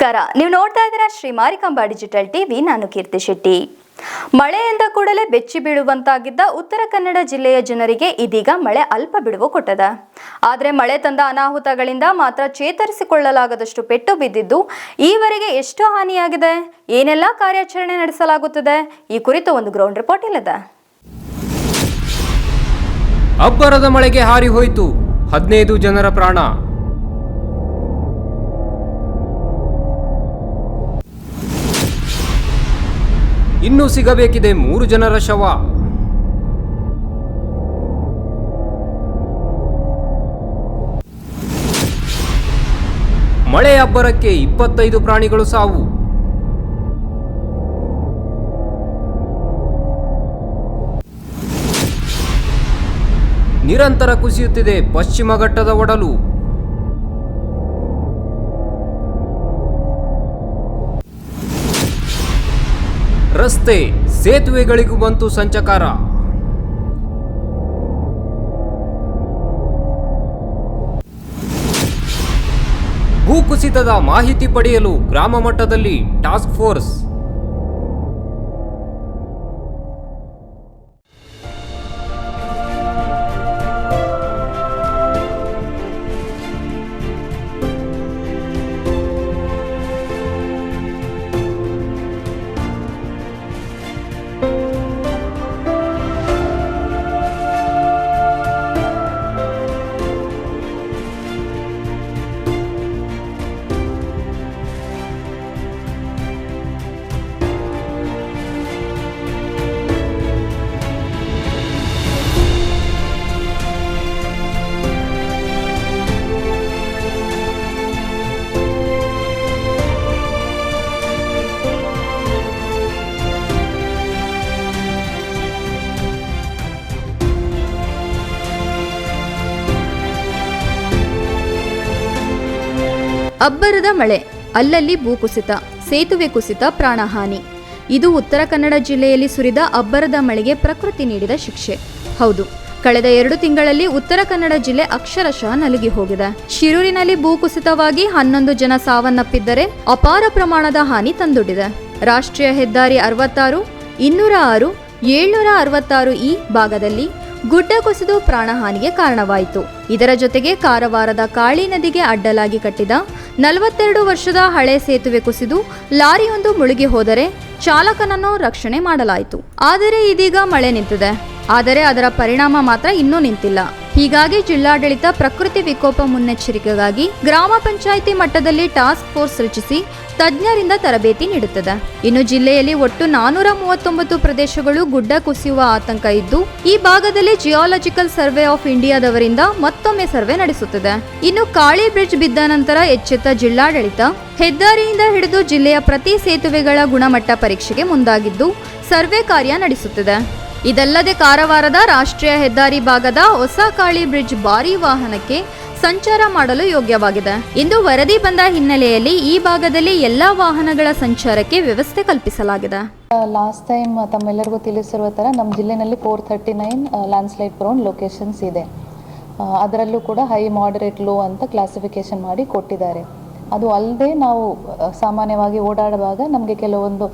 ನಮಸ್ಕಾರ. ನೀವು ನೋಡ್ತಾ ಇದ್ದೀರಾ ಶ್ರೀ ಮಾರಿಕಾಂಬಾ ಡಿಜಿಟಲ್ ಟಿವಿ. ನಾನು ಕೀರ್ತಿ ಶೆಟ್ಟಿ. ಮಳೆಯಿಂದ ಕೂಡಲೇ ಬೆಚ್ಚಿ ಬೀಳುವಂತಾಗಿದ್ದ ಉತ್ತರ ಕನ್ನಡ ಜಿಲ್ಲೆಯ ಜನರಿಗೆ ಇದೀಗ ಮಳೆ ಅಲ್ಪ ಬಿಡುವು ಕೊಟ್ಟದ. ಆದರೆ ಮಳೆ ತಂದ ಅನಾಹುತಗಳಿಂದ ಮಾತ್ರ ಚೇತರಿಸಿಕೊಳ್ಳಲಾಗದಷ್ಟು ಪೆಟ್ಟು ಬಿದ್ದಿದ್ದು ಈವರೆಗೆ ಎಷ್ಟು ಹಾನಿಯಾಗಿದೆ. ಏನೆಲ್ಲ ಕಾರ್ಯಾಚರಣೆ ನಡೆಸಲಾಗುತ್ತದೆ? ಈ ಕುರಿತು ಒಂದು ಗ್ರೌಂಡ್ ರಿಪೋರ್ಟ್ ಇಲ್ಲದ. ಅಬ್ಬರದ ಮಳೆಗೆ ಹಾರಿ ಹೋಯಿತು. ಹದಿನೈದು ಜನರ ಪ್ರಾಣ. ಇನ್ನೂ ಸಿಗಬೇಕಿದೆ ಮೂರು ಜನರ ಶವ. ಮಳೆ ಅಬ್ಬರಕ್ಕೆ ಇಪ್ಪತ್ತೈದು ಪ್ರಾಣಿಗಳು ಸಾವು. ನಿರಂತರ ಕುಸಿಯುತ್ತಿದೆ ಪಶ್ಚಿಮ ಘಟ್ಟದ ಒಡಲು. ರಸ್ತೆ ಸೇತುವೆಗಳಿಗೂ ಬಂತು ಸಂಚಕಾರ. ಭೂಕುಸಿತದ ಮಾಹಿತಿ ಪಡೆಯಲು ಗ್ರಾಮ ಮಟ್ಟದಲ್ಲಿ ಟಾಸ್ಕ್ ಫೋರ್ಸ್. ಅಬ್ಬರದ ಮಳೆ, ಅಲ್ಲಲ್ಲಿ ಭೂಕುಸಿತ ಸೇತುವೆ ಕುಸಿತ, ಪ್ರಾಣಹಾನಿ. ಇದು ಉತ್ತರ ಕನ್ನಡ ಜಿಲ್ಲೆಯಲ್ಲಿ ಸುರಿದ ಅಬ್ಬರದ ಮಳೆಗೆ ಪ್ರಕೃತಿ ನೀಡಿದ ಶಿಕ್ಷೆ. ಹೌದು, ಕಳೆದ ಎರಡು ತಿಂಗಳಲ್ಲಿ ಉತ್ತರ ಕನ್ನಡ ಜಿಲ್ಲೆ ಅಕ್ಷರಶಃ ನಲುಗಿ ಹೋಗಿದೆ. ಶಿರೂರಿನಲ್ಲಿ ಭೂಕುಸಿತವಾಗಿ ಹನ್ನೊಂದು ಜನ ಸಾವನ್ನಪ್ಪಿದ್ದರೆ ಅಪಾರ ಪ್ರಮಾಣದ ಹಾನಿ ತಂದೊಡ್ಡಿದೆ. ರಾಷ್ಟ್ರೀಯ ಹೆದ್ದಾರಿ ಅರವತ್ತಾರು, ಇನ್ನೂರ ಆರು, ಏಳ್ನೂರ ಅರವತ್ತಾರು ಈ ಭಾಗದಲ್ಲಿ ಗುಡ್ಡ ಕುಸಿದು ಪ್ರಾಣಹಾನಿಗೆ ಕಾರಣವಾಯಿತು. ಇದರ ಜೊತೆಗೆ ಕಾರವಾರದ ಕಾಳಿ ನದಿಗೆ ಅಡ್ಡಲಾಗಿ ಕಟ್ಟಿದ ನಲವತ್ತೆರಡು ವರ್ಷದ ಹಳೆ ಸೇತುವೆ ಕುಸಿದು ಲಾರಿಯೊಂದು ಮುಳುಗಿ ಹೋದರೆ ಚಾಲಕನನ್ನು ರಕ್ಷಣೆ ಮಾಡಲಾಯಿತು. ಆದರೆ ಇದೀಗ ಮಳೆ ನಿಂತಿದೆ. ಆದರೆ ಅದರ ಪರಿಣಾಮ ಮಾತ್ರ ಇನ್ನೂ ನಿಂತಿಲ್ಲ. ಹೀಗಾಗಿ ಜಿಲ್ಲಾಡಳಿತ ಪ್ರಕೃತಿ ವಿಕೋಪ ಮುನ್ನೆಚ್ಚರಿಕೆಗಾಗಿ ಗ್ರಾಮ ಪಂಚಾಯಿತಿ ಮಟ್ಟದಲ್ಲಿ ಟಾಸ್ಕ್ ಫೋರ್ಸ್ ರಚಿಸಿ ತಜ್ಞರಿಂದ ತರಬೇತಿ ನೀಡುತ್ತದೆ. ಇನ್ನು ಜಿಲ್ಲೆಯಲ್ಲಿ ಒಟ್ಟು ನಾನೂರ ಮೂವತ್ತೊಂಬತ್ತು ಪ್ರದೇಶಗಳು ಗುಡ್ಡ ಕುಸಿಯುವ ಆತಂಕ ಇದ್ದು, ಈ ಭಾಗದಲ್ಲಿ ಜಿಯಾಲಜಿಕಲ್ ಸರ್ವೆ ಆಫ್ ಇಂಡಿಯಾದವರಿಂದ ಮತ್ತೊಮ್ಮೆ ಸರ್ವೆ ನಡೆಸುತ್ತದೆ. ಇನ್ನು ಕಾಳಿ ಬ್ರಿಡ್ಜ್ ಬಿದ್ದ ನಂತರ ಎಚ್ಚೆತ್ತ ಜಿಲ್ಲಾಡಳಿತ ಹೆದ್ದಾರಿಯಿಂದ ಹಿಡಿದು ಜಿಲ್ಲೆಯ ಪ್ರತಿ ಸೇತುವೆಗಳ ಗುಣಮಟ್ಟ ಪರೀಕ್ಷೆಗೆ ಮುಂದಾಗಿದ್ದು, ಸರ್ವೆ ಕಾರ್ಯ ನಡೆಸುತ್ತಿದೆ. ಇದಲ್ಲದೆ ಕಾರವಾರದ ರಾಷ್ಟ್ರೀಯ ಹೆದ್ದಾರಿ ಭಾಗದ ಹೊಸ ಕಾಳಿ ಬ್ರಿಡ್ಜ್ ಭಾರಿ ವಾಹನಕ್ಕೆ ಸಂಚಾರ ಮಾಡಲು ಯೋಗ್ಯವಾಗಿದೆ. ಇಂದು ವರದಿ ಬಂದ ಹಿನ್ನೆಲೆಯಲ್ಲಿ ಈ ಭಾಗದಲ್ಲಿ ಎಲ್ಲಾ ವಾಹನಗಳ ಸಂಚಾರಕ್ಕೆ ವ್ಯವಸ್ಥೆ ಕಲ್ಪಿಸಲಾಗಿದೆ. ಲಾಸ್ಟ್ ಟೈಮ್ ತಮ್ಮೆಲ್ಲರಿಗೂ ತಿಳಿಸಿರುವ ಥರ ನಮ್ಮ ಜಿಲ್ಲೆನಲ್ಲಿ four thirty nine landslide prone locations ಇದೆ. ಅದರಲ್ಲೂ ಕೂಡ ಹೈ ಮಾಡರೇಟ್ ಲೋ ಅಂತ ಕ್ಲಾಸಿಫಿಕೇಶನ್ ಮಾಡಿ ಕೊಟ್ಟಿದ್ದಾರೆ. ಅದು ಅಲ್ಲದೆ ನಾವು ಸಾಮಾನ್ಯವಾಗಿ ಓಡಾಡುವಾಗ ನಮಗೆ ಕೆಲವೊಂದು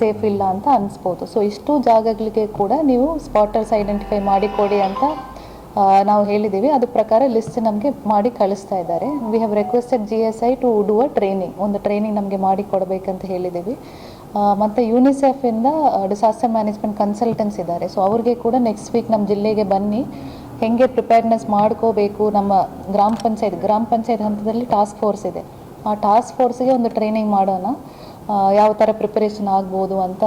ಸೇಫ್ ಇಲ್ಲ ಅಂತ ಅನಿಸ್ಬೋದು. ಸೊ ಇಷ್ಟು ಜಾಗಗಳಿಗೆ ಕೂಡ ನೀವು ಸ್ಪಾಟರ್ಸ್ ಐಡೆಂಟಿಫೈ ಮಾಡಿಕೊಡಿ ಅಂತ ನಾವು ಹೇಳಿದ್ದೀವಿ. ಅದ್ರ ಪ್ರಕಾರ ಲಿಸ್ಟ್ ನಮಗೆ ಮಾಡಿ ಕಳಿಸ್ತಾ ಇದ್ದಾರೆ. We have requested G S I to do a training ಒಂದು ಟ್ರೈನಿಂಗ್ ನಮಗೆ ಮಾಡಿ ಕೊಡಬೇಕಂತ ಹೇಳಿದ್ದೀವಿ. ಮತ್ತು ಯುನಿಸೆಫಿಂದ ಡಿಸಾಸ್ಟರ್ ಮ್ಯಾನೇಜ್ಮೆಂಟ್ ಕನ್ಸಲ್ಟೆನ್ಸ್ ಇದ್ದಾರೆ. ಸೊ ಅವ್ರಿಗೆ ಕೂಡ ನೆಕ್ಸ್ಟ್ ವೀಕ್ ನಮ್ಮ ಜಿಲ್ಲೆಗೆ ಬನ್ನಿ. ಹೆಂಗೆ ಪ್ರಿಪೇರ್ನೆಸ್ ಮಾಡ್ಕೋಬೇಕು, ನಮ್ಮ ಗ್ರಾಮ ಪಂಚಾಯತ್ ಗ್ರಾಮ ಪಂಚಾಯತ್ ಹಂತದಲ್ಲಿ ಟಾಸ್ಕ್ ಫೋರ್ಸ್ ಇದೆ. ಆ ಟಾಸ್ಕ್ ಫೋರ್ಸ್ಗೆ ಒಂದು ಟ್ರೈನಿಂಗ್ ಮಾಡೋಣ. ಯಾವ ಥರ ಪ್ರಿಪರೇಷನ್ ಆಗ್ಬೋದು ಅಂತ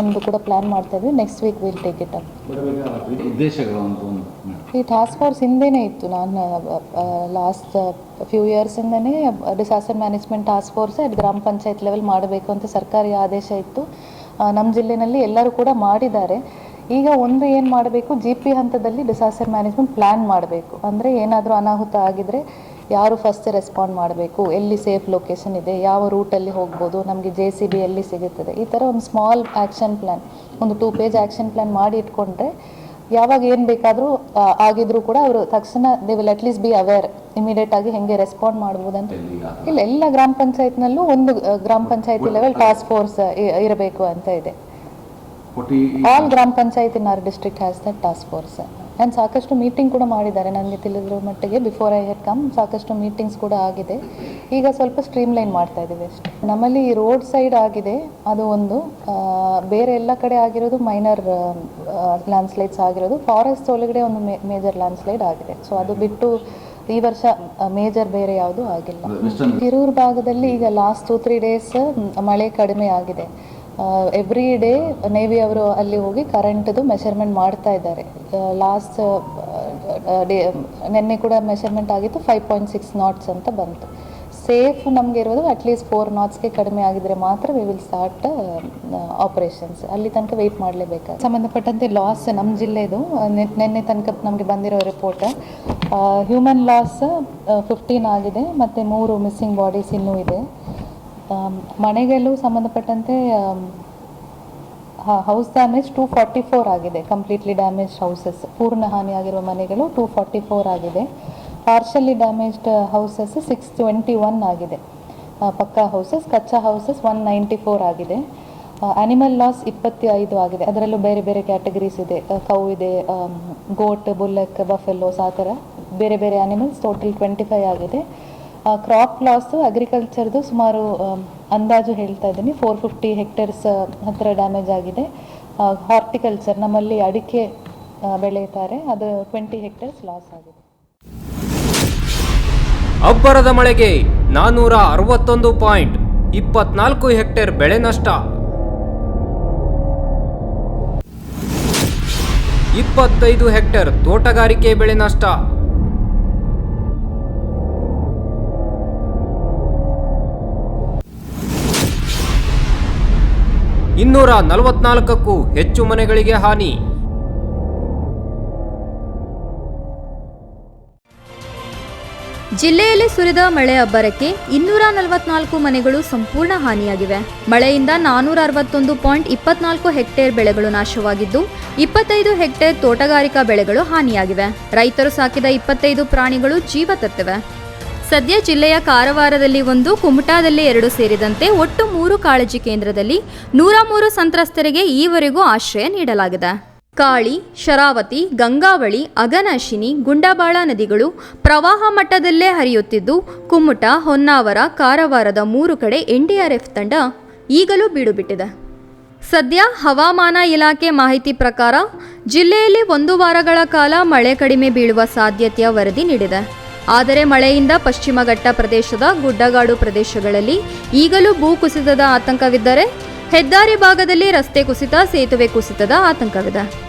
ಒಂದು ಕೂಡ ಪ್ಲ್ಯಾನ್ ಮಾಡ್ತಾ ಇದ್ವಿ. Next week will take it up. ಈ ಟಾಸ್ಕ್ ಫೋರ್ಸ್ ಹಿಂದೆನೇ ಇತ್ತು. ನಾನು last few ಇಯರ್ಸಿಂದನೇ disaster management task force at gram panchayat level ಮಾಡಬೇಕು ಅಂತ ಸರ್ಕಾರಿ ಆದೇಶ ಇತ್ತು. ನಮ್ಮ ಜಿಲ್ಲೆನಲ್ಲಿ ಎಲ್ಲರೂ ಕೂಡ ಮಾಡಿದ್ದಾರೆ. ಈಗ ಒಂದು ಏನು ಮಾಡಬೇಕು? ಜಿ ಪಿ ಹಂತದಲ್ಲಿ ಡಿಸಾಸ್ಟರ್ ಮ್ಯಾನೇಜ್ಮೆಂಟ್ ಪ್ಲ್ಯಾನ್ ಮಾಡಬೇಕು. ಅಂದರೆ ಏನಾದರೂ ಅನಾಹುತ ಆಗಿದ್ರೆ ಯಾರು ಫಸ್ಟ್ ರೆಸ್ಪಾಂಡ್ ಮಾಡಬೇಕು? ಎಲ್ಲಿ ಸೇಫ್ ಲೊಕೇಶನ್ ಇದೆ? ಯಾವ ರೂಟಲ್ಲಿ ಹೋಗ್ಬೋದು? ನಮಗೆ ಜೆ ಸಿ ಬಿ ಎಲ್ಲಿ ಸಿಗುತ್ತದೆ? ಈ ಥರ ಒಂದು ಸ್ಮಾಲ್ ಆ್ಯಕ್ಷನ್ ಪ್ಲ್ಯಾನ್ ಒಂದು ಟೂ ಪೇಜ್ ಆ್ಯಕ್ಷನ್ ಪ್ಲ್ಯಾನ್ ಮಾಡಿ ಇಟ್ಕೊಂಡ್ರೆ ಯಾವಾಗ ಏನು ಬೇಕಾದರೂ ಆಗಿದ್ರೂ ಕೂಡ ಅವರು ತಕ್ಷಣ they will at least be aware immediate ಆಗಿ ಹೆಂಗೆ ರೆಸ್ಪಾಂಡ್ ಮಾಡ್ಬೋದಂತ. ಇಲ್ಲ ಎಲ್ಲ ಗ್ರಾಮ ಪಂಚಾಯತ್ನಲ್ಲೂ ಒಂದು ಗ್ರಾಮ ಪಂಚಾಯತಿ ಲೆವೆಲ್ ಟಾಸ್ಕ್ ಫೋರ್ಸ್ ಇರಬೇಕು ಅಂತ ಇದೆ. All gram panchayat in our district has that task force and ಸಾಕಷ್ಟು ಮೀಟಿಂಗ್ ಕೂಡ ಮಾಡಿದ್ದಾರೆ. ನನಗೆ ತಿಳಿದಿರೋ ಮಟ್ಟಿಗೆ ಬಿಫೋರ್ ಐ ಹೆಡ್ ಕಮ್ ಸಾಕಷ್ಟು ಮೀಟಿಂಗ್ಸ್ ಕೂಡ ಆಗಿದೆ. ಈಗ ಸ್ವಲ್ಪ ಸ್ಟ್ರೀಮ್ ಲೈನ್ ಮಾಡ್ತಾ ಇದ್ದೀವಿ ಅಷ್ಟೇ. ನಮ್ಮಲ್ಲಿ ರೋಡ್ ಸೈಡ್ ಆಗಿದೆ. ಅದು ಒಂದು ಬೇರೆ ಎಲ್ಲ ಕಡೆ ಆಗಿರೋದು ಮೈನರ್ ಲ್ಯಾಂಡ್ಸ್ಲೈಡ್ಸ್ ಆಗಿರೋದು. ಫಾರೆಸ್ಟ್ ಒಳಗಡೆ ಒಂದು ಮೇಜರ್ ಲ್ಯಾಂಡ್ಸ್ಲೈಡ್ ಆಗಿದೆ. ಸೊ ಅದು ಬಿಟ್ಟು ಈ ವರ್ಷ ಮೇಜರ್ ಬೇರೆ ಯಾವುದೂ ಆಗಿಲ್ಲ. ಕಿರೂರು ಹಿರೂರು ಭಾಗದಲ್ಲಿ ಈಗ ಲಾಸ್ಟ್ ಟೂ ತ್ರೀ ಡೇಸ್ ಮಳೆ ಕಡಿಮೆ ಆಗಿದೆ. ಎವ್ರಿ ಡೇ ನೇವಿ ಅವರು ಅಲ್ಲಿ ಹೋಗಿ ಕರೆಂಟ್ದು ಮೆಷರ್ಮೆಂಟ್ ಮಾಡ್ತಾ ಇದ್ದಾರೆ. ಲಾಸ್ಟ್ ಡೇ ನಿನ್ನೆ ಕೂಡ ಮೆಷರ್ಮೆಂಟ್ ಆಗಿತ್ತು ಫೈವ್ ಪಾಯಿಂಟ್ ಸಿಕ್ಸ್ ನಾಟ್ಸ್ ಅಂತ ಬಂತು. ಸೇಫ್ ನಮಗೆ ಇರೋದು ಅಟ್ಲೀಸ್ಟ್ ಫೋರ್ ನಾಟ್ಸ್ಗೆ ಕಡಿಮೆ ಆಗಿದ್ರೆ ಮಾತ್ರ ವಿ ವಿಲ್ ಸ್ಟಾರ್ಟ್ ಆಪರೇಷನ್ಸ್ ಅಲ್ಲಿ ತನಕ ವೆಯ್ಟ್ ಮಾಡಲೇಬೇಕು ಸಂಬಂಧಪಟ್ಟಂತೆ ಲಾಸ್ ನಮ್ಮ ಜಿಲ್ಲೆದು ನಿನ್ನೆ ತನಕ ನಮಗೆ ಬಂದಿರೋ ರಿಪೋರ್ಟ್ ಹ್ಯೂಮನ್ ಲಾಸ್ ಫಿಫ್ಟೀನ್ ಆಗಿದೆ, ಮತ್ತು ಮೂರು ಮಿಸ್ಸಿಂಗ್ ಬಾಡೀಸ್ ಇನ್ನೂ ಇದೆ. ಮನೆಗಳು ಸಂಬಂಧಪಟ್ಟಂತೆ house damage two forty four ಆಗಿದೆ. ಕಂಪ್ಲೀಟ್ಲಿ ಡ್ಯಾಮೇಜ್ ಹೌಸಸ್ ಪೂರ್ಣ ಹಾನಿಯಾಗಿರುವ ಮನೆಗಳು ಟೂ ಫಾರ್ಟಿ ಫೋರ್ ಆಗಿದೆ. Partially damaged houses six twenty one ಆಗಿದೆ. Pucca houses kutcha houses one ninety four ಆಗಿದೆ. ಅನಿಮಲ್ ಲಾಸ್ ಇಪ್ಪത്തി ಐದು ಆಗಿದೆ. ಅದರಲ್ಲೂ ಬೇರೆ ಬೇರೆ ಕ್ಯಾಟಗರೀಸ್ ಇದೆ. ಕೌ ಇದೆ ಗೋಟ್ ಬುಲ್ಲಕ್ ಬಫೆಲ್ಲೋಸ್ ಆ ಥರ ಬೇರೆ ಬೇರೆ ಆನಿಮಲ್ಸ್ ಟೋಟಲ್ ಟ್ವೆಂಟಿ ಫೈವ್ ಆಗಿದೆ. ಕ್ರಾಪ್ ಲಾಸು ಅಗ್ರಿಕಲ್ಚರ್ದು ಸುಮಾರು ಅಂದಾಜು ಹೇಳ್ತಾ ಇದ್ದೀನಿ. ಫೋರ್ ಫಿಫ್ಟಿ ಹೆಕ್ಟೇರ್ಸ್ ಹತ್ತಿರ ಡ್ಯಾಮೇಜ್ ಆಗಿದೆ. ಹಾರ್ಟಿಕಲ್ಚರ್ ನಮ್ಮಲ್ಲಿ ಅಡಿಕೆ ಬೆಳೆಯುತ್ತಾರೆ. ಅದು ಟ್ವೆಂಟಿ ಹೆಕ್ಟೇರ್ಸ್ ಲಾಸ್ ಆಗಿದೆ. ಅಬ್ಬರದ ಮಳೆಗೆ ನಾನ್ನೂರ ಅರವತ್ತೊಂದು ಪಾಯಿಂಟ್ ಇಪ್ಪತ್ನಾಲ್ಕು ಹೆಕ್ಟೇರ್ ಬೆಳೆ ನಷ್ಟ. ಇಪ್ಪತ್ತೈದು ಹೆಕ್ಟೇರ್ ತೋಟಗಾರಿಕೆ ಬೆಳೆ ನಷ್ಟ. ಇನ್ನೂರ ನಲವತ್ನಾಲ್ಕಕ್ಕೂ ಹೆಚ್ಚು ಮನೆಗಳಿಗೆ ಹಾನಿ. ಜಿಲ್ಲೆಯಲ್ಲಿ ಸುರಿದ ಮಳೆ ಅಬ್ಬರಕ್ಕೆ ಇನ್ನೂರ ನಲವತ್ನಾಲ್ಕು ಮನೆಗಳು ಸಂಪೂರ್ಣ ಹಾನಿಯಾಗಿವೆ. ಮಳೆಯಿಂದ ನಾನೂರ ಅರವತ್ತೊಂದು ಪಾಯಿಂಟ್ ಇಪ್ಪತ್ನಾಲ್ಕು ಹೆಕ್ಟೇರ್ ಬೆಳೆಗಳು ನಾಶವಾಗಿದ್ದು, ಇಪ್ಪತ್ತೈದು ಹೆಕ್ಟೇರ್ ತೋಟಗಾರಿಕಾ ಬೆಳೆಗಳು ಹಾನಿಯಾಗಿವೆ. ರೈತರು ಸಾಕಿದ ಇಪ್ಪತ್ತೈದು ಪ್ರಾಣಿಗಳು ಜೀವ ತತ್ತಿವೆ ಸದ್ಯ ಜಿಲ್ಲೆಯ ಕಾರವಾರದಲ್ಲಿ ಒಂದು, ಕುಮಟಾದಲ್ಲಿ ಎರಡು ಸೇರಿದಂತೆ ಒಟ್ಟು ಮೂರು ಕಾಳಜಿ ಕೇಂದ್ರದಲ್ಲಿ ನೂರ ಮೂರು ಸಂತ್ರಸ್ತರಿಗೆ ಈವರೆಗೂ ಆಶ್ರಯ ನೀಡಲಾಗಿದೆ. ಕಾಳಿ, ಶರಾವತಿ, ಗಂಗಾವಳಿ, ಅಗನಾಶಿನಿ, ಗುಂಡಬಾಳ ನದಿಗಳು ಪ್ರವಾಹ ಮಟ್ಟದಲ್ಲೇ ಹರಿಯುತ್ತಿದ್ದು, ಕುಮಟ, ಹೊನ್ನಾವರ, ಕಾರವಾರದ ಮೂರು ಕಡೆ ಎನ್ಡಿಆರ್ಎಫ್ ತಂಡ ಈಗಲೂ ಬೀಡುಬಿಟ್ಟಿದೆ. ಸದ್ಯ ಹವಾಮಾನ ಇಲಾಖೆ ಮಾಹಿತಿ ಪ್ರಕಾರ ಜಿಲ್ಲೆಯಲ್ಲಿ ಒಂದು ವಾರಗಳ ಕಾಲ ಮಳೆ ಕಡಿಮೆ ಬೀಳುವ ಸಾಧ್ಯತೆಯ ವರದಿ ನೀಡಿದೆ. ಆದರೆ ಮಳೆಯಿಂದ ಪಶ್ಚಿಮ ಘಟ್ಟ ಪ್ರದೇಶದ ಗುಡ್ಡಗಾಡು ಪ್ರದೇಶಗಳಲ್ಲಿ ಈಗಲೂ ಭೂ ಕುಸಿತದ ಆತಂಕವಿದ್ದರೆ ಹೆದ್ದಾರಿ ಭಾಗದಲ್ಲಿ ರಸ್ತೆ ಕುಸಿತ, ಸೇತುವೆ ಕುಸಿತದ ಆತಂಕವಿದೆ.